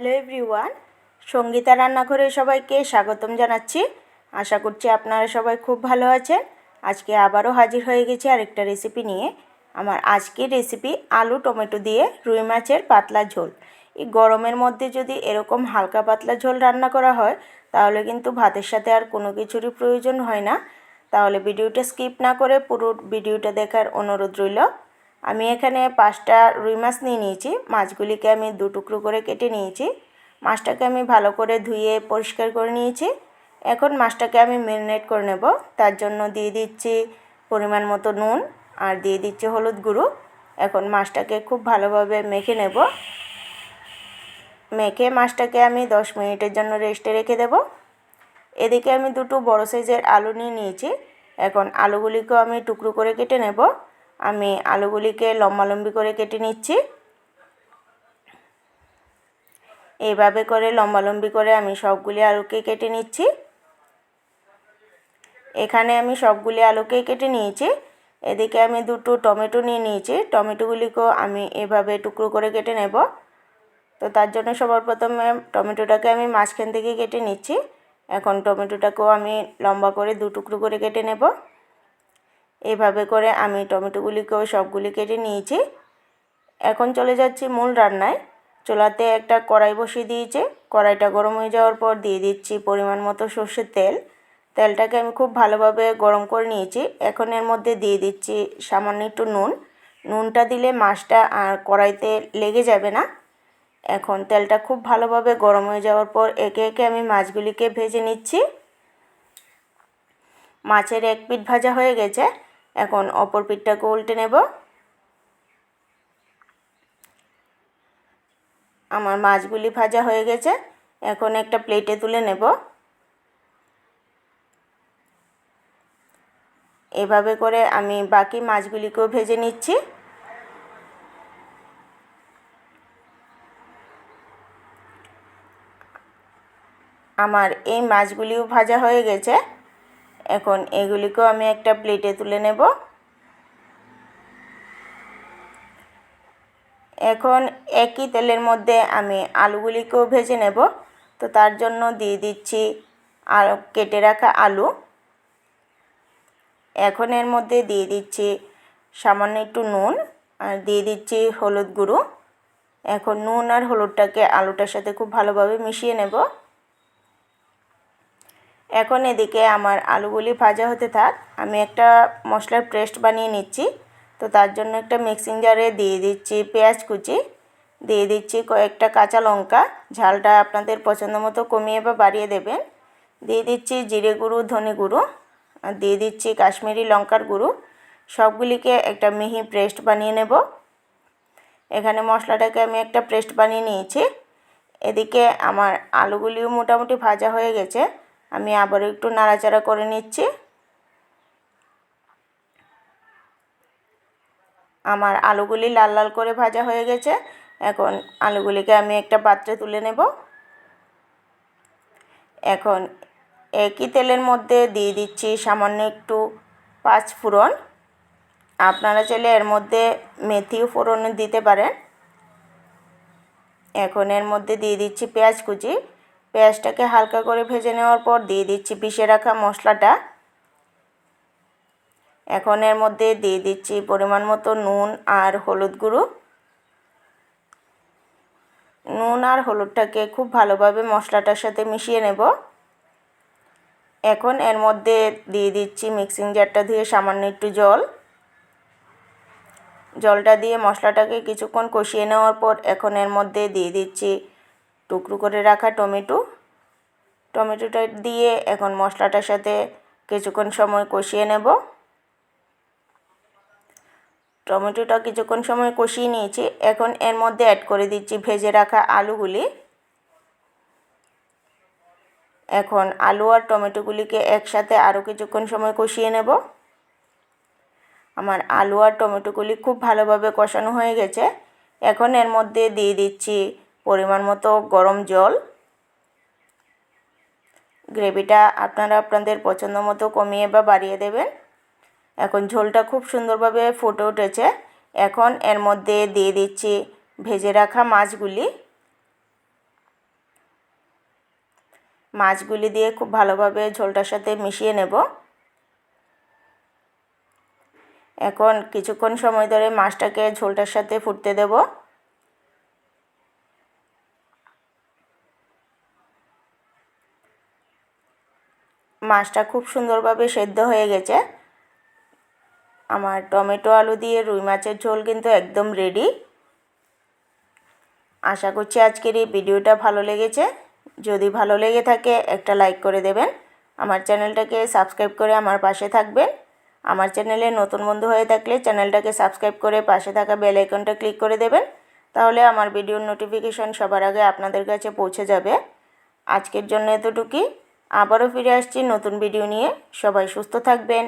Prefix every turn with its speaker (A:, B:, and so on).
A: Hello everyone, Sangeeta রান্নাঘরে সবাইকে স্বাগতম জানাচ্ছি। আশা করছি আপনারা সবাই খুব ভালো আছেন। আজকে আবারও হাজির হয়ে গেছি আরেকটা রেসিপি নিয়ে। আমার আজকের রেসিপি আলু টমেটো দিয়ে রুই মাছের পাতলা ঝোল। এই গরমের মধ্যে যদি এরকম হালকা পাতলা ঝোল রান্না করা হয়, তাহলে কিন্তু ভাতের সাথে আর কোনো কিছুরই প্রয়োজন হয় না। তাহলে ভিডিওটা স্কিপ না করে পুরো ভিডিওটা দেখার অনুরোধ রইল। আমি এখানে পাঁচটা রুই মাছ নিয়ে নিয়েছি। মাছগুলিকে আমি দু টুকরো করে কেটে নিয়েছি। মাছটাকে আমি ভালো করে ধুয়ে পরিষ্কার করে নিয়েছি। এখন মাছটাকে আমি ম্যারিনেট করে নেব। তার জন্য দিয়ে দিচ্ছি পরিমাণ মতো নুন আর দিয়ে দিচ্ছি হলুদ গুঁড়ো। এখন মাছটাকে খুব ভালোভাবে মেখে নেব। মেখে মাছটাকে আমি দশ মিনিটের জন্য রেস্টে রেখে দেব। এদিকে আমি দুটো বড় সাইজের আলু নিয়ে নিয়েছি। এখন আলুগুলিকেও আমি টুকরো করে কেটে নেব। আমি আলুগুলিকে লম্বালম্বি করে কেটে নিচ্ছি। এইভাবে করে লম্বালম্বি করে আমি সবগুলি আলুকে কেটে নিচ্ছি। এখানে আমি সবগুলি আলুকে কেটে নিয়েছি। এদিকে আমি দুটো টমেটো নিয়ে নিয়েছি। টমেটোগুলিকেও আমি এভাবে টুকরো করে কেটে নেব। তো তার জন্য সবার প্রথমে টমেটোটাকে আমি মাঝখান থেকে কেটে নিচ্ছি। এখন টমেটোটাকেও আমি লম্বা করে দু টুকরো করে কেটে নেব। এভাবে করে আমি টমেটোগুলিকেও সবগুলি কেটে নিয়েছি। এখন চলে যাচ্ছি মূল রান্নায়। চুলাতে একটা কড়াই বসিয়ে দিয়েছে। কড়াইটা গরম হয়ে যাওয়ার পর দিয়ে দিচ্ছি পরিমাণ মতো সর্ষের তেল। তেলটাকে আমি খুব ভালোভাবে গরম করে নিয়েছি। এখন এর মধ্যে দিয়ে দিচ্ছি সামান্য একটু নুন। নুনটা দিলে মাছটা আর কড়াইতে লেগে যাবে না। এখন তেলটা খুব ভালোভাবে গরম হয়ে যাওয়ার পর একে একে আমি মাছগুলিকে ভেজে নিচ্ছি। মাছের এক পিঠ ভাজা হয়ে গেছে। এখন অপর পিঠটাকে উল্টে নেব। আমার মাছগুলি ভাজা হয়ে গেছে, এখন একটা প্লেটে তুলে নেব। এভাবে করে আমি বাকি মাছগুলিকেও ভেজে নিচ্ছি। আমার এই মাছগুলিও ভাজা হয়ে গেছে। এখন এগুলিকেও আমি একটা প্লেটে তুলে নেব। এখন একই তেলের মধ্যে আমি আলুগুলিকেও ভেজে নেব। তো তার জন্য দিয়ে দিচ্ছি আর কেটে রাখা আলু। এখন এর মধ্যে দিয়ে দিচ্ছি সামান্য একটু নুন আর দিয়ে দিচ্ছি হলুদ গুঁড়ো। এখন নুন আর হলুদটাকে আলুটার সাথে খুব ভালোভাবে মিশিয়ে নেব। এখন এদিকে আমার আলুগুলি ভাজা হতে থাক। আমি একটা মশলার পেস্ট বানিয়ে নিচ্ছি। তো তার জন্য একটা মিক্সিং জারে দিয়ে দিচ্ছি পেঁয়াজ কুচি। দিয়ে দিচ্ছি কয়েকটা কাঁচা লঙ্কা। ঝালটা আপনাদের পছন্দ মতো কমিয়ে বা বাড়িয়ে দেবেন। দিয়ে দিচ্ছি জিরে গুঁড়ো, ধনে গুঁড়ো। আর দিয়ে দিচ্ছি কাশ্মীরি লঙ্কার গুঁড়ো। সবগুলিকে একটা মিহি পেস্ট বানিয়ে নেব। এখানে মশলাটাকে আমি একটা পেস্ট বানিয়ে নিয়েছি। এদিকে আমার আলুগুলিও মোটামুটি ভাজা হয়ে গেছে। আমি আবারও একটু নাড়াচাড়া করে নিচ্ছি। আমার আলুগুলি লাল লাল করে ভাজা হয়ে গেছে। এখন আলুগুলিকে আমি একটা পাত্রে তুলে নেব। এখন একই তেলের মধ্যে দিয়ে দিচ্ছি সামান্য একটু পাঁচ ফোড়ন। আপনারা চাইলে এর মধ্যে মেথিও ফোড়ন দিতে পারেন। এখন এর মধ্যে দিয়ে দিচ্ছি পেঁয়াজ কুচি। পেঁয়াজটাকে হালকা করে ভেজে নেওয়ার পর দিয়ে দিচ্ছি পিষে রাখা মশলাটা। এখন এর মধ্যে দিয়ে দিচ্ছি পরিমাণ মতো নুন আর হলুদ গুঁড়ো। নুন আর হলুদটাকে খুব ভালোভাবে মশলাটার সাথে মিশিয়ে নেব। এখন এর মধ্যে দিয়ে দিচ্ছি মিক্সিং জারটা ধুয়ে সামান্য একটু জল। জলটা দিয়ে মশলাটাকে কিছুক্ষণ কষিয়ে নেওয়ার পর এখন এর মধ্যে দিয়ে দিচ্ছি টুকরো করে রাখা টমেটো। টমেটোটা দিয়ে এখন মশলাটার সাথে কিছুক্ষণ সময় কষিয়ে নেব। টমেটোটা কিছুক্ষণ সময় কষিয়ে নিয়েছি। এখন এর মধ্যে অ্যাড করে দিচ্ছি ভেজে রাখা আলুগুলি। এখন আলু আর টমেটোগুলিকে একসাথে আরও কিছুক্ষণ সময় কষিয়ে নেব। আমার আলু আর টমেটোগুলি খুব ভালোভাবে কষানো হয়ে গেছে। এখন এর মধ্যে দিয়ে দিচ্ছি পরিমাণ মতো গরম জল। গ্রেভিটা আপনারা আপনাদের পছন্দ মতো কমিয়ে বা বাড়িয়ে দেবেন। এখন ঝোলটা খুব সুন্দরভাবে ফুটে উঠেছে। এখন এর মধ্যে দিয়ে দিচ্ছি ভেজে রাখা মাছগুলি। মাছগুলি দিয়ে খুব ভালোভাবে ঝোলটার সাথে মিশিয়ে নেব। এখন কিছুক্ষণ সময় ধরে মাছটাকে ঝোলটার সাথে ফুটতে দেব। মাছটা খুব সুন্দরভাবে সেদ্ধ হয়ে গেছে। আমার টমেটো আলু দিয়ে রুই মাছের ঝোল কিন্তু একদম রেডি আশা করছি আজকের এই ভিডিওটা ভালো লেগেছে। যদি ভালো লেগে থাকে, একটা লাইক করে দেবেন। আমার চ্যানেলটাকে সাবস্ক্রাইব করে আমার পাশে থাকবেন। আমার চ্যানেলে নতুন বন্ধু হয়ে থাকলে চ্যানেলটাকে সাবস্ক্রাইব করে পাশে থাকা বেল আইকনটা ক্লিক করে দেবেন। তাহলে আমার ভিডিওর নোটিফিকেশন সবার আগে আপনাদের কাছে পৌঁছে যাবে। আজকের জন্য এতটুকুই। আবারও ফিরে আসছি নতুন ভিডিও নিয়ে। সবাই সুস্থ থাকবেন